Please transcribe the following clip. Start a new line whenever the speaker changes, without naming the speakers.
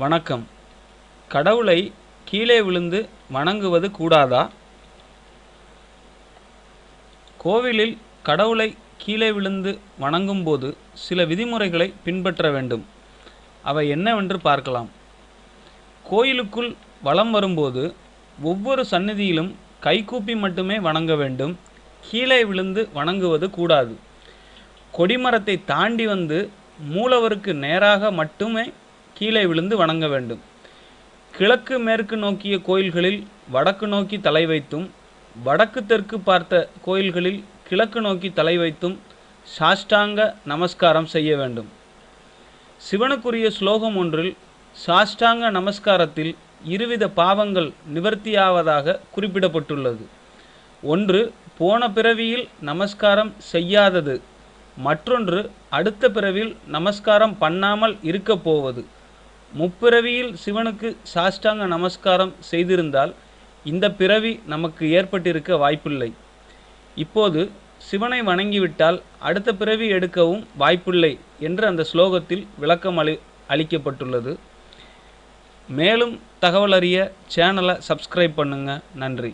வணக்கம். கடவுளை கீழே விழுந்து வணங்குவது கூடாதா? கோவிலில் கடவுளை கீழே விழுந்து வணங்கும்போது சில விதிமுறைகளை பின்பற்ற வேண்டும். அவை என்னவென்று பார்க்கலாம். கோயிலுக்குள் வலம் வரும்போது ஒவ்வொரு சந்நிதியிலும் கைகூப்பி மட்டுமே வணங்க வேண்டும். கீழே விழுந்து வணங்குவது கூடாது. கொடிமரத்தை தாண்டி வந்து மூலவருக்கு நேராக மட்டுமே கீழே விழுந்து வணங்க வேண்டும். கிழக்கு மேற்கு நோக்கிய கோயில்களில் வடக்கு நோக்கி தலை வைத்தும் வடக்கு தெற்கு பார்த்த கோயில்களில் கிழக்கு நோக்கி தலை வைத்தும் சாஷ்டாங்க நமஸ்காரம் செய்ய வேண்டும். சிவனுக்குரிய ஸ்லோகம் ஒன்றில் சாஷ்டாங்க நமஸ்காரத்தில் இருவித பாவங்கள் நிவர்த்தியாவதாக குறிப்பிடப்பட்டுள்ளது. ஒன்று போன பிறவியில் நமஸ்காரம் செய்யாதது. மற்றொன்று அடுத்த பிறவியில் நமஸ்காரம் பண்ணாமல் இருக்கப் போவது. முப்பிறவியில் சிவனுக்கு சாஷ்டாங்க நமஸ்காரம் செய்திருந்தால் இந்த பிறவி நமக்கு ஏற்பட்டிருக்க வாய்ப்பில்லை. இப்போது சிவனை வணங்கிவிட்டால் அடுத்த பிறவி எடுக்கவும் வாய்ப்பில்லை என்று அந்த ஸ்லோகத்தில் விளக்கம் அளி அளிக்கப்பட்டுள்ளது. மேலும் தகவல் அறிய சேனலை சப்ஸ்கிரைப் பண்ணுங்கள் நன்றி.